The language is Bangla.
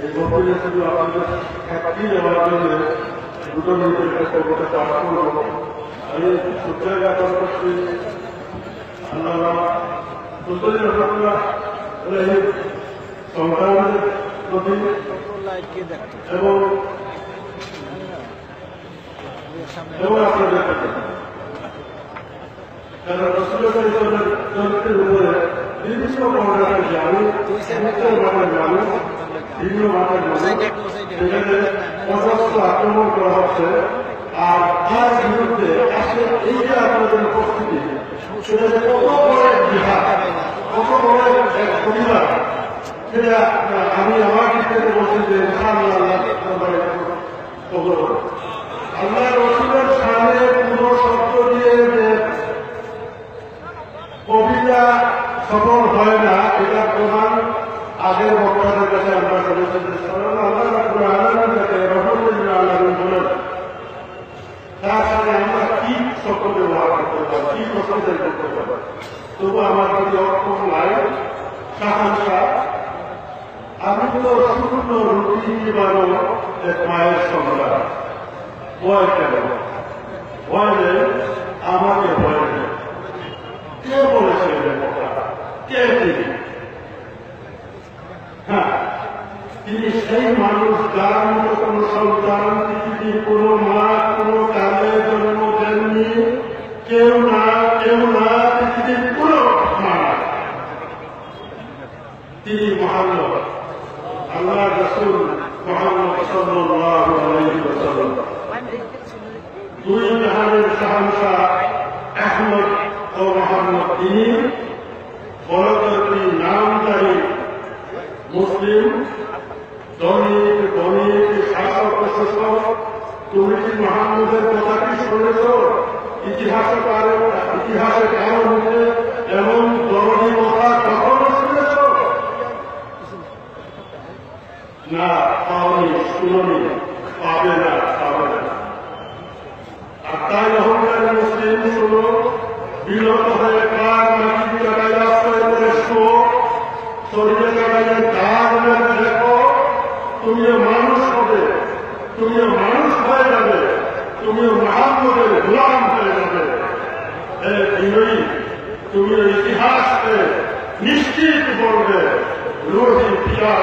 এই বছরে শুধু আমাদের একটি নেওয়ার জন্য দুটো নির্দেশ করতে পাঠ করব আমি সূত্রে জ্ঞাপন করছি আল্লাহ সুতরাং রহমতুল্লাহ এই সংগ্রামের প্রতি এবং এবং আপনাদের প্রতি কারণ রসুলের চরিত্রের উপরে বিভিন্ন ধরনের আমি মানের মানুষ ভিন্ন মানের মানুষ সেখানে আক্রমণ করা হচ্ছে। আর তার বিরুদ্ধে আজকে এই যে আপনাদের উপস্থিতি। সেটা কত বড় কত বড় সেটা আমি আমার দিক থেকে বলছি যে আল্লাহ আল্লাহ রসুলের সামনে পুরো শব্দ দিয়ে যে কবিতা সফল হয় না, এটা প্রধান আগের বক্তাদের কাছে আমরা শুনেছি আল্লাহ তবু আমার যদি নাই আমি তো সম্পূর্ণ রুটি বানো এক মায়ের ভয় কেন? ভয় নেই, আমাকে ভয় নেই। কে বলেছে কে তিনি? হ্যাঁ তিনি সেই মানুষ যার মতো কোন সন্তান পৃথিবীর কোন মা, কোন কালে জন্ম দেননি, কেউ না কেউ না পৃথিবীর কোন মা না। তিনি মহান্নব আল্লাহ রসুল মোহাম্মদ সাল্লাল্লাহু আলাইহি ওয়াসাল্লাম। দুই জাহানের শাহানশাহ আহমদ ও মোহাম্মদ তিনি বড়দর্শী নামদারি মুসলিম, দলিত গণিত শাসক, প্রশাসক তুমি কি মোহাম্মদের কথা কি শুনেছ? ইতিহাসে কারণ ইতিহাসে কারণ হতে এমন কথা কখনো শুনেছ না পাওনি শুনি পাবে না পাবে না। আর তাই অহংকারী মুসলিম শুনো বিরত হয়ে কার মাটির জায়গায় আশ্রয় করে শো শরীরে জায়গায় দাগ মেরে দেখো তুমিও মানুষ হবে। তুমিও মানুষ হয়ে যাবে। تمہیں غلام کو غلام کرے جاتے اے بھائی تمہیں اتہاس پہ نشچت بول گئے پیا